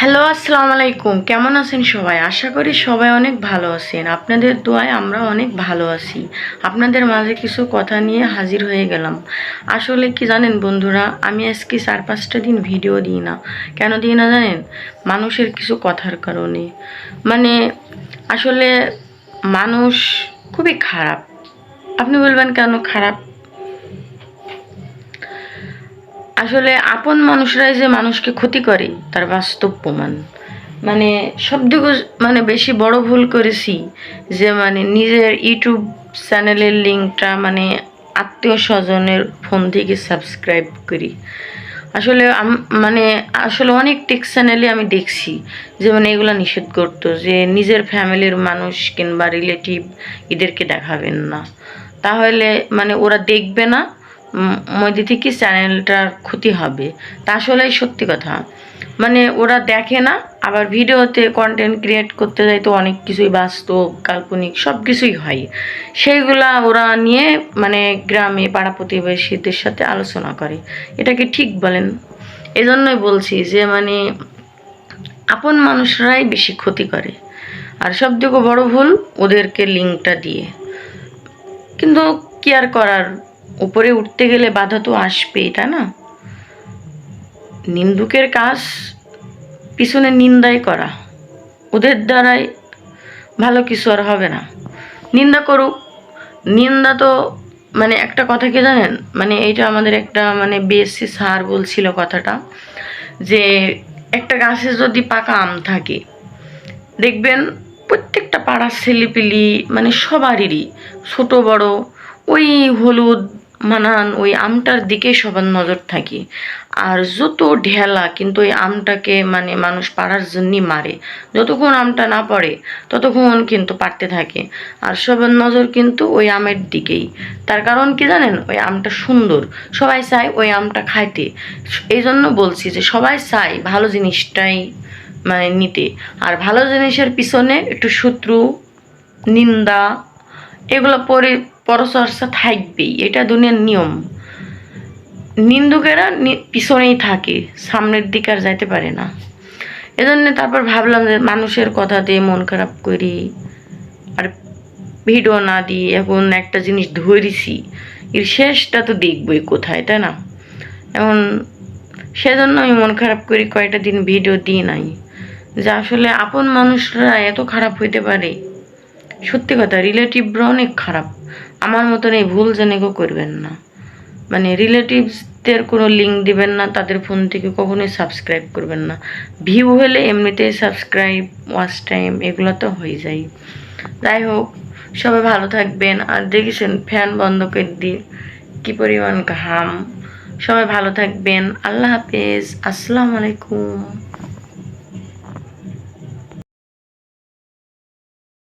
Hello, আসসালামু আলাইকুম। কেমন আছেন সবাই? আশা করি সবাই অনেক ভালো আছেন। আপনাদের দোয়ায় আমরা অনেক ভালো আছি। আপনাদের মাঝে কিছু কথা নিয়ে হাজির হয়ে গেলাম। আসলে কি জানেন বন্ধুরা, আমি আজকে চার পাঁচটা দিন ভিডিও দিই না। কেন দিই না জানেন? মানুষের কিছু কথার কারণে। মানে আসলে মানুষ খুবই খারাপ। আপনি বলবেন কেন খারাপ? আসলে আপন মানুষরাই যে মানুষকে ক্ষতি করে, তার বাস্তব প্রমাণ। মানে সবথেকে মানে বেশি বড় ভুল করেছি যে মানে নিজের ইউটিউব চ্যানেলের লিঙ্কটা মানে আত্মীয় স্বজনের ফোন থেকে সাবস্ক্রাইব করি। আসলে মানে আসলে অনেক টেক চ্যানেলে আমি দেখছি যে মানে এগুলো নিষেধ করতো যে নিজের ফ্যামিলির মানুষ কিংবা রিলেটিভ এদেরকে দেখাবেন না। তাহলে মানে ওরা দেখবে না মধ্যে থেকে চ্যানেলটার ক্ষতি হবে। তা আসলেই সত্যি কথা। মানে ওরা দেখে না, আবার ভিডিওতে কন্টেন্ট ক্রিয়েট করতে যায় তো অনেক কিছুই বাস্তব, কাল্পনিক, সব কিছুই হয়। সেইগুলা ওরা নিয়ে মানে গ্রামে পাড়া প্রতিবেশীদের সাথে আলোচনা করে। এটাকে ঠিক বলেন? এজন্যই বলছি যে মানে আপন মানুষরাই বেশি ক্ষতি করে। আর সব থেকে বড় ভুল ওদেরকে লিঙ্কটা দিয়ে। কিন্তু কি আর করার? উপরে উঠতে গেলে বাধা তো আসবেই, তাই না? নিন্দুকের কাজ পিছনে নিন্দাই করা। ওদের দ্বারাই ভালো কিছু আর হবে না। নিন্দা করুক। নিন্দা তো মানে একটা কথা কি জানেন? মানে এইটা আমাদের একটা মানে বিএসসি স্যার বলছিল কথাটা যে একটা গাছে যদি পাকা আম থাকে, দেখবেন প্রত্যেকটা পাড়ার ছেলেপিলি মানে সবারই ছোট বড়, ওই হলুদ মানান, ওই আমটার দিকে সবার নজর থাকে। আর যত ঢেলা, কিন্তু ওই আমটাকে মানে মানুষ পাড়ার জন্যই মারে। যতক্ষণ আমটা না পড়ে, ততক্ষণ কিন্তু পারতে থাকে। আর সবার নজর কিন্তু ওই আমের দিকেই। তার কারণ কি জানেন? ওই আমটা সুন্দর। সবাই চায় ওই আমটা খাইতে। এই জন্য বলছি যে সবাই চায় ভালো জিনিসটাই মানে নিতে। আর ভালো জিনিসের পিছনে একটু শত্রু, নিন্দা, এগুলো পরে পরচর্চা থাকবেই, এটা দুনিয়ার নিয়ম। নিন্দুকেরা পিছনেই থাকে, সামনের দিকে আর যাইতে পারে না। এজন্য তারপর ভাবলাম যে মানুষের কথা দিয়ে মন খারাপ করি, আর ভিডিও না দিই এখন একটা জিনিস ধরেছি, এর শেষটা তো দেখবই কোথায়, তাই না? এখন সেজন্য আমি মন খারাপ করি, কয়েকটা দিন ভিডিও দিই নাই। যে আসলে আপন মানুষরা এত খারাপ হইতে পারে সত্যি কথা রিলেটিভরা অনেক খারাপ। আমার মতন এই ভুল জেনে কেউ করবেন না। মানে রিলেটিভসদের কোনো লিঙ্ক দিবেন না, তাদের ফোন থেকে কখনোই সাবস্ক্রাইব করবেন না। ভিউ হলে এমনিতেই সাবস্ক্রাইব ওয়াচ টাইম এগুলো তো হয়ে যায়। যাই হোক, সবাই ভালো থাকবেন। আর দেখেছেন ফ্যান বন্ধ করে দিয়ে কী পরিমাণ ঘাম। সবাই ভালো থাকবেন। আল্লাহ হাফেজ। আসসালামু আলাইকুম।